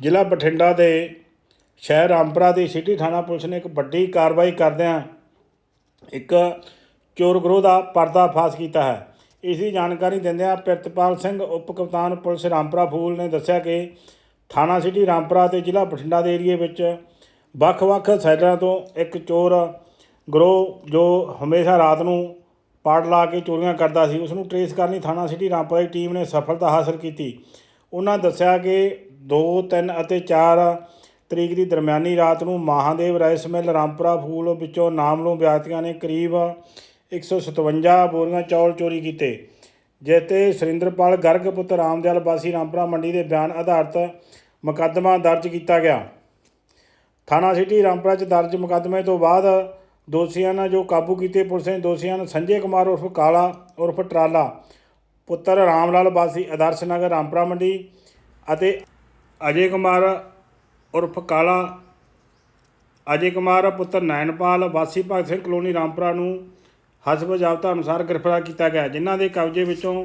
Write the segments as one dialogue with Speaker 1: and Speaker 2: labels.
Speaker 1: ਜ਼ਿਲ੍ਹਾ ਬਠਿੰਡਾ ਦੇ ਸ਼ਹਿਰ ਰਾਮਪੁਰਾ ਦੀ ਸਿਟੀ ਥਾਣਾ ਪੁਲਿਸ ਨੇ ਇੱਕ ਵੱਡੀ ਕਾਰਵਾਈ ਕਰਦਿਆਂ ਇੱਕ ਚੋਰ ਗਰੋਹ ਦਾ ਪਰਦਾਫਾਸ਼ ਕੀਤਾ ਹੈ। ਇਸ ਦੀ ਜਾਣਕਾਰੀ ਦਿੰਦਿਆਂ ਪ੍ਰਿਤਪਾਲ ਸਿੰਘ, ਉਪ ਕਪਤਾਨ ਪੁਲਿਸ ਰਾਮਪੁਰਾ ਫੂਲ ਨੇ ਦੱਸਿਆ ਕਿ ਥਾਣਾ ਸਿਟੀ ਰਾਮਪੁਰਾ ਤੇ ਜ਼ਿਲ੍ਹਾ ਬਠਿੰਡਾ ਦੇ ਏਰੀਏ ਵਿੱਚ ਵੱਖ-ਵੱਖ ਸਾਈਡਾਂ ਤੋਂ ਇੱਕ ਚੋਰ ਗਰੋਹ ਜੋ ਹਮੇਸ਼ਾ ਰਾਤ ਨੂੰ ਪਾੜ ਲਾ ਕੇ ਚੋਰੀਆਂ ਕਰਦਾ ਸੀ ਉਸ ਨੂੰ ਟਰੇਸ ਕਰਨ ਲਈ ਥਾਣਾ ਸਿਟੀ ਰਾਮਪੁਰਾ ਦੀ ਟੀਮ ਨੇ ਸਫਲਤਾ ਹਾਸਲ ਕੀਤੀ। ਉਹਨਾਂ ਦੱਸਿਆ ਕਿ 2 3 ਅਤੇ 4 ਤਰੀਕ ਦੀ ਦਰਮਿਆਨੀ ਰਾਤ ਨੂੰ ਮਹਾਦੇਵ ਰਾਈਸ ਮਿਲ, ਰਾਮਪੁਰਾ ਫੂਲ ਵਿੱਚੋਂ ਨਾਮਲੂਮ ਵਿਅਕਤੀਆਂ ਨੇ ਕਰੀਬ 157 ਬੋਰੀਆਂ ਚੌਲ ਚੋਰੀ ਕੀਤੇ। ਜਿੱਤੇ ਸੁਰਿੰਦਰਪਾਲ ਗਰਗ ਪੁੱਤਰ ਰਾਮਦਿਆਲ ਵਾਸੀ ਰਾਮਪੁਰਾ ਮੰਡੀ ਦੇ ਬਿਆਨ ਆਧਾਰਿਤ ਮੁਕੱਦਮਾ ਦਰਜ ਕੀਤਾ ਗਿਆ। ਥਾਣਾ ਸਿਟੀ ਰਾਮਪੁਰਾ 'ਚ ਦਰਜ ਮੁਕੱਦਮੇ ਤੋਂ ਬਾਅਦ ਦੋਸ਼ੀਆਂ ਨਾਲ ਜੋ ਕਾਬੂ ਕੀਤੇ ਪੁਲਿਸ ਨੇ ਦੋਸ਼ੀਆਂ ਨੂੰ ਸੰਜੇ ਕੁਮਾਰ ਉਰਫ ਕਾਲਾ ਉਰਫ ਟਰਾਲਾ, ਪੁੱਤਰ ਰਾਮਲਾਲ ਵਾਸੀ ਆਦਰਸ਼ ਨਗਰ, ਰਾਮਪੁਰਾ ਮੰਡੀ ਅਤੇ ਅਜੇ ਕੁਮਾਰ ਉਰਫ ਕਾਲਾ, ਅਜੇ ਕੁਮਾਰ ਪੁੱਤਰ ਨੈਣਪਾਲ ਵਾਸੀ ਭਗਤ ਸਿੰਘ ਕਲੋਨੀ ਰਾਮਪੁਰਾ ਨੂੰ ਹਸਬ ਜ਼ਾਬਤਾ ਅਨੁਸਾਰ ਗ੍ਰਿਫਤਾਰ ਕੀਤਾ ਗਿਆ, ਜਿਨ੍ਹਾਂ ਦੇ ਕਬਜ਼ੇ ਵਿੱਚੋਂ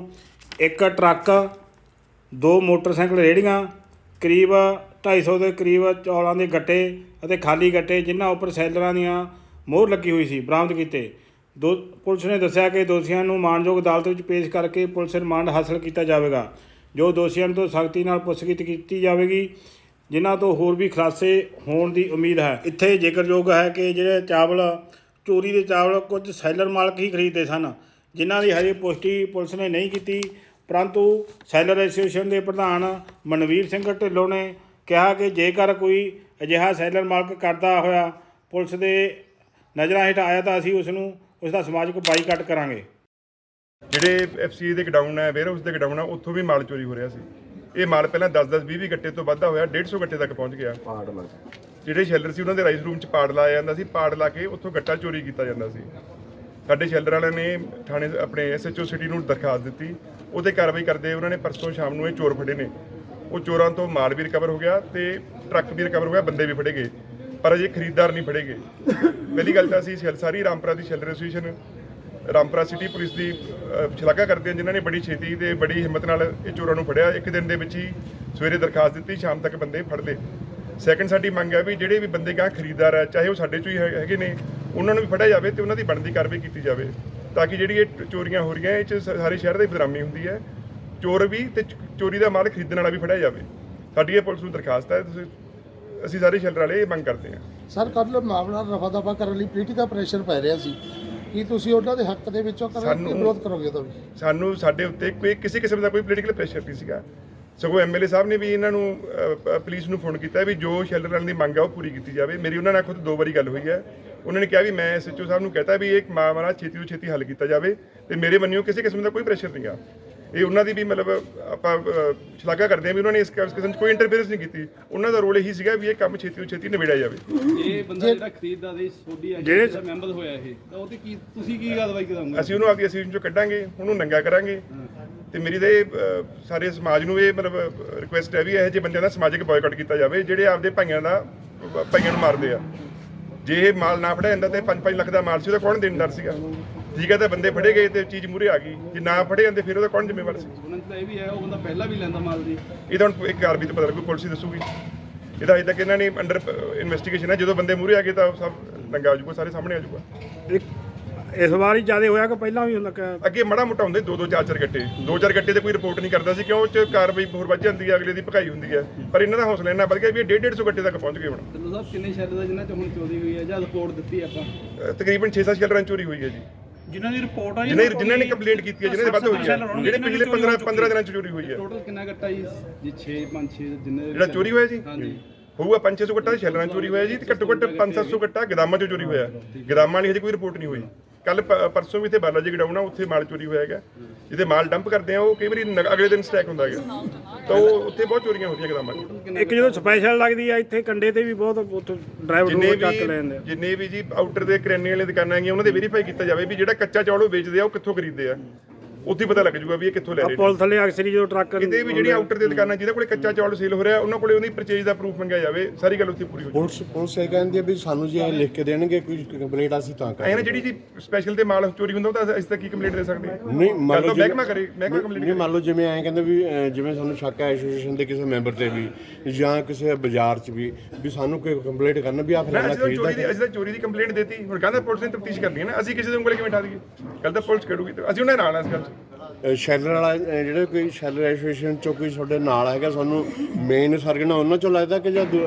Speaker 1: ਇੱਕ ਟਰੱਕ, ਦੋ ਮੋਟਰਸਾਈਕਲ ਰੇਹੜੀਆਂ, ਕਰੀਬ 250 ਦੇ ਕਰੀਬ ਚੌਲਾਂ ਦੇ ਗੱਟੇ ਅਤੇ ਖਾਲੀ ਗੱਟੇ, ਜਿਨ੍ਹਾਂ ਉੱਪਰ ਸੈਲਰਾਂ ਦੀਆਂ ਮੋਹਰ ਲੱਗੀ ਹੋਈ ਸੀ, ਬਰਾਮਦ ਕੀਤੇ। ਦੋ ਪੁਲਿਸ ਨੇ ਦੱਸਿਆ ਕਿ ਦੋਸ਼ੀਆਂ ਨੂੰ ਮਾਨਯੋਗ ਅਦਾਲਤ ਵਿੱਚ ਪੇਸ਼ ਕਰਕੇ ਪੁਲਿਸ ਰਿਮਾਂਡ ਹਾਸਲ ਕੀਤਾ ਜਾਵੇਗਾ। ਜੋ ਦੋਸ਼ੀਆਂ ਤੋਂ ਸਖਤੀ ਨਾਲ ਪੁੱਛਗਿੱਛ ਕੀਤੀ ਜਾਵੇਗੀ, ਜਿਨ੍ਹਾਂ ਤੋਂ ਹੋਰ ਵੀ ਖੁਲਾਸੇ ਹੋਣ ਦੀ ਉਮੀਦ ਹੈ। ਇੱਥੇ ਜ਼ਿਕਰਯੋਗ ਹੈ ਕਿ ਜਿਹੜੇ ਚਾਵਲ, ਚੋਰੀ ਦੇ ਚਾਵਲ, ਕੁਝ ਸੈਲਰ ਮਾਲਕ ਹੀ ਖਰੀਦਦੇ ਸਨ, ਜਿਨ੍ਹਾਂ ਦੀ ਹਜੇ ਪੁਸ਼ਟੀ ਪੁਲਿਸ ਨੇ ਨਹੀਂ ਕੀਤੀ। ਪਰੰਤੂ ਸੈਲਰ ਐਸੋਸੀਏਸ਼ਨ ਦੇ ਪ੍ਰਧਾਨ ਮਨਵੀਰ ਸਿੰਘ ਢਿੱਲੋਂ ਨੇ ਕਿਹਾ ਕਿ ਜੇਕਰ ਕੋਈ ਅਜਿਹਾ ਸੈਲਰ ਮਾਲਕ ਕਰਦਾ ਹੋਇਆ ਪੁਲਿਸ ਦੇ ਨਜ਼ਰਾਂ ਹੇਠ ਆਇਆ ਤਾਂ ਅਸੀਂ ਉਸ ਨੂੰ ਉਸ ਦਾ ਸਮਾਜਿਕ ਬਾਈਕਾਟ ਕਰਾਂਗੇ।
Speaker 2: ਜਿਹੜੇ ਐਫਸੀ ਦੇ ਗਡਾਊਨ ਹੈ ਵੇਅਰ ਹਾਊਸ ਦੇ ਗਡਾਊਨ ਹੈ ਉੱਥੋਂ ਵੀ ਮਾਲ ਚੋਰੀ ਹੋ ਰਿਹਾ ਸੀ। ਇਹ ਮਾਲ ਪਹਿਲਾਂ 10-10 20-20 ਗੱਟੇ ਤੋਂ ਵੱਧਾ ਹੋਇਆ 150 ਗੱਟੇ ਤੱਕ ਪਹੁੰਚ ਗਿਆ। ਜਿਹੜੇ ਸ਼ੈਲਰ ਸੀ ਉਹਨਾਂ ਦੇ ਰਾਈਸ ਰੂਮ 'ਚ ਪਾੜ ਲਾਇਆ ਜਾਂਦਾ ਸੀ ਪਾੜ ਲਾ ਕੇ ਉੱਥੋਂ ਗੱਟਾ ਚੋਰੀ ਕੀਤਾ ਜਾਂਦਾ ਸੀ। ਸਾਡੇ ਸ਼ੈਲਰ ਵਾਲਿਆਂ ਨੇ ਥਾਣੇ ਆਪਣੇ ਐਸਐਚਓ ਸਿਟੀ ਨੂੰ ਦਰਖਾਸਤ ਦਿੱਤੀ। ਉਹਤੇ ਕਾਰਵਾਈ ਕਰਦੇ ਉਹਨਾਂ ਨੇ ਪਰਸੋਂ ਸ਼ਾਮ ਨੂੰ ਇਹ ਚੋਰ ਫੜੇ ਨੇ। ਉਹ ਚੋਰਾਂ ਤੋਂ ਮਾਲ ਵੀ ਰਿਕਵਰ ਹੋ ਗਿਆ ਤੇ ਟਰੱਕ ਵੀ ਰਿਕਵਰ ਹੋ ਗਿਆ ਬੰਦੇ ਵੀ ਫੜੇ ਗਏ। ਪਰ ਅਜੇ ਖਰੀਦਦਾਰ ਨਹੀਂ ਫੜੇ ਗਏ। ਪਹਿਲੀ ਗੱਲ ਤਾਂ ਅਸੀਂ ਸਾਰੀ ਰਾਮਪੁਰਾ ਦੀ sheller association Rampura city police ਦੀ ਸ਼ਲਾਘਾ ਕਰਦੇ ਹਾਂ, ਜਿਨ੍ਹਾਂ ਨੇ ਬੜੀ ਛੇਤੀ ਤੇ ਬੜੀ ਹਿੰਮਤ ਨਾਲ ਇਹ ਚੋਰਾਂ ਨੂੰ ਫੜਿਆ। ਇੱਕ ਦਿਨ ਦੇ ਵਿੱਚ ਹੀ ਸਵੇਰੇ ਦਰਖਾਸਤ ਦਿੱਤੀ, ਸ਼ਾਮ ਤੱਕ ਬੰਦੇ ਫੜ ਲਏ। ਸੈਕੰਡ ਸਾਡੀ ਮੰਗ ਹੈ ਵੀ ਜਿਹੜੇ ਵੀ ਬੰਦੇ ਗਾਂ ਖਰੀਦਦਾਰ ਹੈ, ਚਾਹੇ ਉਹ ਸਾਡੇ ਚੋਂ ਹੀ ਹੈ- ਹੈਗੇ ਨੇ, ਉਹਨਾਂ ਨੂੰ ਵੀ ਫੜਿਆ ਜਾਵੇ ਤੇ ਉਹਨਾਂ ਦੀ ਬਣਦੀ ਕਾਰਵਾਈ ਕੀਤੀ ਜਾਵੇ, ਤਾਂ ਕਿ ਜਿਹੜੀ ਇਹ ਚੋਰੀਆਂ ਹੋ ਰਹੀਆਂ, ਇਹ ਚ ਸਾਰੇ ਸ਼ਹਿਰ ਦੀ ਬਦਨਾਮੀ ਹੁੰਦੀ ਹੈ। ਚੋਰ ਵੀ ਤੇ ਚੋਰੀ ਦਾ ਮਾਲ ਖਰੀਦਣ ਵਾਲਾ ਵੀ ਫੜਿਆ ਜਾਵੇ। ਸਾਡੀ ਇਹ ਪੁਲਿਸ ਨੂੰ ਦਰਖਾਸਤ ਹੈ, ਤੁਸੀਂ ਅਸੀਂ ਸਾਰੇ ਸ਼ਹਿਰ ਵਾਲੇ ਇਹ ਮੰਗ ਕਰਦੇ ਹਾਂ।
Speaker 3: ਸਰ, ਕੱਲ੍ਹ ਮਾਮਲਾ ਰਫਾ ਦਫਾ ਕਰਨ ਲਈ ਪੋਲੀਟੀਕਲ ਪ੍ਰੈਸ਼ਰ ਪੈ ਰਿਹਾ ਸੀ। ਕੀ ਤੁਸੀਂ ਉਹਨਾਂ ਦੇ ਹੱਕ ਦੇ ਵਿੱਚੋਂ ਕਰਨ
Speaker 2: ਸਾਨੂੰ-
Speaker 3: ਵਿਰੋਧ ਕਰੋਗੇ ਤਾਂ ਵੀ?
Speaker 2: ਸਾਨੂੰ ਸਾਡੇ ਉੱਤੇ ਕੋਈ ਕਿਸੇ ਕਿਸਮ ਦਾ ਕੋਈ ਪੋਲੀਟੀਕਲ ਪ੍ਰੈਸ਼ਰ ਨਹੀਂ ਸੀਗਾ। ਸਗੋਂ ਐਮਐਲਏ ਸਾਹਿਬ ਨੇ ਵੀ ਇਹਨਾਂ ਨੂੰ ਪ- ਪੁਲਿਸ ਨੂੰ ਫੋਨ ਕੀਤਾ ਵੀ ਜੋ ਸ਼ੈਲਰ ਵਾਲਿਆਂ ਦੀ ਮੰਗ ਹੈ ਉਹ ਪੂਰੀ ਕੀਤੀ ਜਾਵੇ। ਮੇਰੀ ਉਹਨਾਂ ਨਾਲ ਖੁਦ ਦੋ ਵਾਰੀ ਗੱਲ ਹੋਈ ਹੈ। ਉਹਨਾਂ ਨੇ ਕਿਹਾ ਵੀ ਮੈਂ ਐਸਐਚਓ ਸਾਹਿਬ ਨੂੰ ਕਹਤਾ ਵੀ ਇਹ ਮਾਮਲਾ ਛੇਤੀ ਤੋਂ ਛੇਤੀ ਹੱਲ ਕੀਤਾ ਜਾਵੇ ਤੇ ਮੇਰੇ ਮੰਨਿਓ ਕਿਸੇ ਕਿਸਮ ਦਾ ਕੋਈ ਪ੍ਰੈਸ਼ਰ ਨਹੀਂਗਾ ਇਹ ਉਹਨਾਂ ਦੀ ਵੀ ਮਤਲਬ ਆਪਾਂ ਸ਼ਲਾਘਾ ਕਰਦੇ ਹਾਂ ਵੀ ਉਹਨਾਂ ਨੇ ਇਸ ਕਿਸਮ 'ਚ ਕੋਈ ਇੰਟਰਫੇਰੈਂਸ ਨਹੀਂ ਕੀਤੀ। ਉਹਨਾਂ ਦਾ ਰੋਲ ਇਹੀ ਸੀਗਾ ਵੀ ਇਹ ਕੰਮ ਛੇਤੀ ਤੋਂ ਛੇਤੀ ਨਿਬੇੜਿਆ ਜਾਵੇ।
Speaker 4: ਇਹ ਬੰਦਾ ਜਿਹੜਾ ਖਰੀਦਦਾ ਦੇ ਸੋਡੀ ਆ
Speaker 1: ਜਿਹੜੇ-
Speaker 4: ਮੈਂਬਰ ਹੋਇਆ ਇਹ ਤਾਂ ਉਹ ਤੇ ਕੀ ਤੁਸੀਂ ਕੀ ਕਾਰਵਾਈ ਕਰਾਂਗੇ?
Speaker 2: ਅਸੀਂ ਉਹਨੂੰ ਆਪਦੀ ਅਸੀਮ ਚੋਂ ਕੱਢਾਂਗੇ ਉਹਨੂੰ ਨੰਗਾ ਕਰਾਂਗੇ। ਤੇ ਮੇਰੀ ਤਾਂ ਇਹ ਸਾਰੇ ਸਮਾਜ ਨੂੰ ਇਹ ਮਤਲਬ ਰਿਕੁਐਸਟ ਹੈ ਵੀ ਇਹੋ ਜਿਹੇ ਬੰਦਿਆਂ ਦਾ ਸਮਾਜਿਕ ਬਾਇਕਾਟ ਕੀਤਾ ਜਾਵੇ ਜਿਹੜੇ ਆਪਦੇ ਭਾਈਆਂ ਦਾ ਭਾਈਆਂ ਨੂੰ ਮਾਰਦੇ ਆ। ਜੇ ਇਹ ਮਾਲ ਨਾ ਫੜਿਆ ਜਾਂਦਾ ਤੇ 5-5 ਲੱਖ ਦਾ ਮਾਲ ਸੀ ਉਹਦਾ ਕੌਣ ਦੇਣਦਾਰ ਸੀਗਾ? ਠੀਕ ਹੈ ਤਾਂ ਬੰਦੇ ਫੜੇ ਗਏ ਤੇ ਚੀਜ਼ ਮੂਰੇ ਆ ਗਈ। ਜੇ ਨਾ ਫੜੇ ਜਾਂਦੇ ਫਿਰ ਉਹਦਾ ਕੌਣ ਜ਼ਿੰਮੇਵਾਰ ਸੀ?
Speaker 4: ਉਹਨਾਂ ਚ ਤਾਂ ਇਹ ਵੀ ਹੈ ਉਹ ਬੰਦਾ ਪਹਿਲਾਂ ਵੀ ਲੈਂਦਾ ਮਾਲ ਦੀ।
Speaker 2: ਇਹ ਤਾਂ ਹੁਣ ਇੱਕ ਕਾਰਵਾਈ ਤੋਂ ਪਤਾ ਲੱਗੂ ਪੁਲਿਸ ਹੀ ਦੱਸੂਗੀ। ਇਹਦਾ ਅਜੇ ਤੱਕ ਇਹਨਾਂ ਨੇ ਅੰਡਰ ਇਨਵੈਸਟੀਗੇਸ਼ਨ ਹੈ। ਜਦੋਂ ਬੰਦੇ ਮੂਰੇ ਆ ਗਏ ਤਾਂ ਸਭ ਨੰਗਾ ਆ ਜਾਊਗਾ ਸਾਰੇ ਸਾਹਮਣੇ ਆ ਜਾਊਗਾ।
Speaker 1: ਇੱਕ ਇਸ ਵਾਰ ਹੀ ਜ਼ਿਆਦਾ ਹੋਇਆ ਕਿ ਪਹਿਲਾਂ ਵੀ ਹੁੰਦਾ ਕਿ
Speaker 2: ਅੱਗੇ ਮੜਾ ਮੋਟਾ ਹੁੰਦੇ ਦੋ ਦੋ ਚਾਰ ਚਾਰ ਗੱਟੇ। ਦੋ ਚਾਰ ਗੱਟੇ ਤੇ ਕੋਈ ਰਿਪੋਰਟ ਨਹੀਂ ਕਰਦਾ ਸੀ ਕਿਉਂ? ਉਹ ਚ ਕਾਰਵਾਈ ਹੋਰ ਵੱਧ ਜਾਂਦੀ ਹੈ ਅਗਲੇ ਦੀ ਭਕਾਈ ਹੁੰਦੀ ਹੈ। ਪਰ ਇਹਨਾਂ ਦਾ ਹੌਸਲਾ ਇੰਨਾ ਵੱਧ ਗਿਆ ਵੀ ਇਹ ਡੇਢ ਡੇਢ ਸੌ ਗੱਟੇ ਤੱਕ ਪਹੁੰਚ ਗਏ ਹੁਣ।
Speaker 4: ਚਲੋ ਸਾਹਿਬ ਕਿੰਨੇ ਸ਼ਹਿਰ ਦਾ ਜਿਨ੍ਹਾਂ ਚ ਹੁਣ ਚੋਰੀ ਹੋਈ ਹੈ ਜਾਂ ਰਿਪੋਰਟ ਦਿੱਤੀ ਆਪਾਂ?
Speaker 2: ਤਕਰੀਬਨ 6-7 ਸ਼ੈਲਰਾਂ 'ਚ ਚੋਰੀ ਹੋਈ ਹੈ ਜੀ।
Speaker 5: ਜਿਨ੍ਹਾਂ ਦੀ ਰਿਪੋਰਟ ਆਈ
Speaker 2: ਜਿਨ੍ਹਾਂ ਜਿਨ੍ਹਾਂ ਨੇ ਕੰਪਲੇਂਟ ਕੀਤੀ ਹੈ ਜਿਨ੍ਹਾਂ ਦੇ ਵੱਧ ਹੋਈ ਹੈ। ਜਿਹੜੇ ਪਿਛਲੇ 15 15 ਦਿਨਾਂ 'ਚ ਚੋਰੀ ਹੋਈ ਹੈ।
Speaker 4: ਟੋਟਲ ਕਿੰਨਾ ਗੱਟਾ ਜੀ? ਜੀ 6 5 6 ਜਿੰਨੇ
Speaker 2: ਜਿਹੜਾ ਚੋਰੀ ਹੋਇਆ ਜੀ?
Speaker 4: ਹਾਂਜੀ।
Speaker 2: ਹੋਊਗਾ 5-600 ਗੱਟਾ ਸ਼ੈਲਰਾਂ ਚੋਰੀ ਹੋਇਆ ਜੀ ਤੇ ਘੱਟੋ ਘੱਟ 5-700 ਗੱਟਾ ਗਦਾਮਾਂ 'ਚੋਂ ਚੋਰੀ ਹੋਇਆ। ਗਦਾਮਾਂ ਵਾਲੀ ਹਜੇ ਕੋਈ ਰਿਪੋਰਟ ਨਹੀਂ ਹੋਈ। ਕੱਲ ਪਰਸੋਂ ਵੀ ਇੱਥੇ ਬਾਲਾਜੀ ਗਡਾਉਣਾ ਉੱਥੇ ਮਾਲ ਚੋਰੀ ਹੋਇਆ ਹੈਗਾ। ਜਿੱਥੇ ਮਾਲ ਡੰਪ ਕਰਦੇ ਆ ਉਹ ਕਈ ਵਾਰੀ ਨ- ਅਗਲੇ ਦਿਨ ਸਟੈਕ ਹੁੰਦਾ ਹੈਗਾ। ਤਾਂ ਉਹ ਉੱਥੇ ਬਹੁਤ ਚੋਰੀਆਂ ਹੁੰਦੀਆਂ ਗਦਾਮਾਂ 'ਚ
Speaker 1: ਇੱਕ ਜਦੋਂ ਸਪੈਸ਼ਲ ਲੱਗਦੀ ਆ ਇੱਥੇ ਕੰਡੇ ਤੇ ਵੀ ਬਹੁਤ ਉੱਥੇ ਡਰਾਈਵਰ
Speaker 2: ਜਿੰਨੇ
Speaker 1: ਨੂੰ ਚੱਕ ਲੈਂਦੇ
Speaker 2: ਵੀ
Speaker 1: ਆ।
Speaker 2: ਜਿੰਨੇ ਵੀ ਜੀ ਆਊਟਰ ਦੇ ਕਰਿਆਨੇ ਵਾਲੇ ਦੁਕਾਨਾਂ ਹੈਗੀਆਂ ਉਹਨਾਂ ਦੇ ਵੈਰੀਫਾਈ ਕੀਤਾ ਜਾਵੇ ਵੀ ਜਿਹੜਾ ਕੱਚਾ ਚੌਲ ਉਹ ਵੇਚਦੇ ਆ ਉਹ ਕਿੱਥੋਂ ਖਰੀਦਦੇ ਆ। ਉੱਥੇ ਪਤਾ ਲੱਗ ਜਾਊਗਾ ਵੀ ਇਹ ਕਿੱਥੋਂ ਲੈ ਰਹੇ
Speaker 1: ਪੁਲ ਥੱਲੇ ਅਕਸਰੀ ਜਦੋਂ ਟਰੱਕ
Speaker 2: ਕਿਤੇ ਵੀ ਜਿਹੜੀਆਂ ਆਊਟਰ ਦੀਆਂ ਦੁਕਾਨਾਂ ਜਿਹਦੇ ਕੋਲੇ ਕੱਚਾ ਚੌਲ ਸੇਲ ਹੋ ਰਿਹਾ ਉਹਨਾਂ ਕੋਲੇ ਉਹਦੀ ਪਰਚੇਜ ਦਾ ਪ੍ਰੂਫ ਮੰਗਿਆ ਜਾਵੇ ਸਾਰੀ ਗੱਲ ਉੱਥੇ ਪੂਰੀ ਹੋ
Speaker 5: ਪੁਲਿਸ ਪੁਲਿਸ ਇਹ ਕਹਿੰਦੀ ਹੈ ਵੀ ਸਾਨੂੰ ਜੇ ਇਹ ਲਿਖ ਕੇ ਦੇਣਗੇ ਕੋਈ ਕੰਪਲੇਂਟ ਅਸੀਂ ਤਾਂ
Speaker 2: ਐ ਨਾ
Speaker 5: ਕਰਾਂਗੇ
Speaker 2: ਜਿਹੜੀ ਜੀ ਸਪੈਸ਼ਲ ਤੇ ਮਾਲ ਚੋਰੀ ਹੁੰਦਾ ਉਹ ਤਾਂ ਅਸੀਂ ਤਾਂ ਕੀ ਕੰਪਲੇਂਟ ਦੇ ਸਕਦੇ?
Speaker 5: ਨਹੀਂ ਮੰਨ ਲਓ
Speaker 2: ਮਹਿਕਮਾ ਕਰੇ ਮਹਿਕਮਾ ਕੰਪਲੇਂਟ
Speaker 5: ਨਹੀਂ ਮੰਨ ਲਓ ਜਿਵੇਂ ਐਂ ਕਹਿੰਦੇ ਵੀ ਜਿਵੇਂ ਸਾਨੂੰ ਸ਼ੱਕ ਹੈ ਐਸੋਸੀਏਸ਼ਨ ਦੇ ਕਿਸੇ ਮੈਂਬਰ ਤੇ ਵੀ ਜਾਂ ਕਿਸੇ ਬਾਜ਼ਾਰ 'ਚ ਵੀ ਵੀ ਸਾਨੂੰ ਕੋਈ ਕੰਪਲੇਂਟ ਕਰਨਾ ਵੀ ਆ ਫਲਾਣਾ
Speaker 2: ਦੀ
Speaker 5: ਖਰੀਦਦਾ
Speaker 2: ਅਸੀਂ ਤਾਂ ਚੋਰੀ ਦੀ ਕੰਪਲੇਂਟ ਦਿੱਤੀ। ਹੁਣ ਕਹਿੰਦਾ ਪੁਲਿਸ ਨੇ ਤਫਤੀਸ਼ ਕਰਨੀ ਹੈ ਨਾ ਅਸੀਂ ਕਿਸੇ ਦੇ ਉਂਗਲੇ ਕਿਵੇਂ ਠਾ ਦਈਏ? ਕੱਲ ਤਾਂ ਪੁਲਿਸ ਕਰੂਗੀ ਤੇ ਅਸੀਂ ਉਹਨਾਂ ਨਾਲ ਆ ਇਸ ਗੱਲ 'ਚ
Speaker 5: ਸ਼ੈਲਰ ਵਾਲਾ ਅਹ, ਜਿਹੜੇ ਕੋਈ ਸ਼ੈਲਰ ਐਸੋਸੀਏਸ਼ਨ ਚੋਂ ਕੋਈ ਤੁਹਾਡੇ ਨਾਲ ਹੈਗਾ ਸਾਨੂੰ ਮੇਨ ਸਰਗਣਾ ਉਹਨਾਂ ਚੋਂ ਲੱਗਦਾ ਕਿ ਜਾਂ ਦੂ-